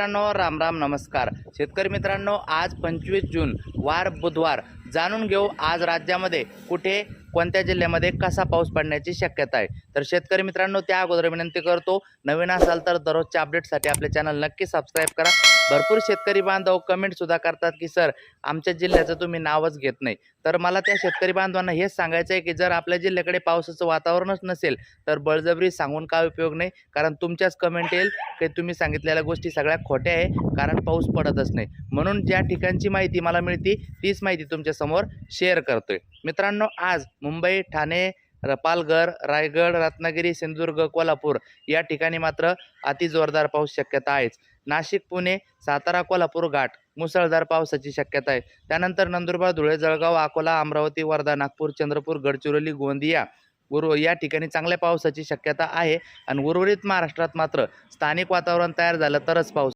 मित्रांनो राम राम नमस्कार. शेतकरी मित्रांनो आज पंचवीस जून वार बुधवार. जाणून घेऊ आज राज्यामध्ये कुठे कोणत्या जिल्ह्यामध्ये कसा पाऊस पडण्याची शक्यता आहे. तर शेतकरी मित्रांनो त्या अगोदर विनंती करतो नवीन असाल तर दररोजच्या अपडेटसाठी आपले चॅनल नक्की सबस्क्राईब करा. भरपूर शेतकरी बांधव कमेंटसुद्धा करतात की सर आमच्या जिल्ह्याचं तुम्ही नावच घेत नाही. तर मला त्या शेतकरी बांधवांना हेच सांगायचं आहे की जर आपल्या जिल्ह्याकडे पावसाचं वातावरणच नसेल तर बळजबरी सांगून काय उपयोग नाही? कारण तुमच्याच कमेंट येईल की तुम्ही सांगितलेल्या गोष्टी सगळ्या खोट्या आहे कारण पाऊस पडतच नाही. म्हणून ज्या ठिकाणची माहिती मला मिळते तीच माहिती तुमच्यासमोर शेअर करतोय. मित्रांनो आज मुंबई ठाणे पालघर रायगड रत्नागिरी सिंधुदुर्ग कोल्हापूर या ठिकाणी मात्र अति जोरदार पाऊस शक्यता आहेच. नाशिक पुणे सातारा कोल्हापूर घाट मुसळधार पावसाची शक्यता आहे. त्यानंतर नंदुरबार धुळे जळगाव अकोला अमरावती वर्धा नागपूर चंद्रपूर गडचिरोली गोंदिया उर्व या ठिकाणी चांगल्या पावसाची शक्यता आहे. आणि उर्वरित महाराष्ट्रात मात्र स्थानिक वातावरण तयार झालं तरच पाऊस